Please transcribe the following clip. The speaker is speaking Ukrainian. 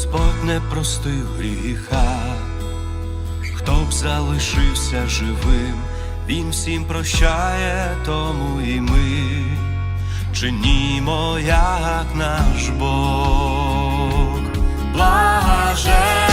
Господь не простив гріха, хто б залишився живим, Він всім прощає, тому і ми. Чинімо, як наш Бог. Блажен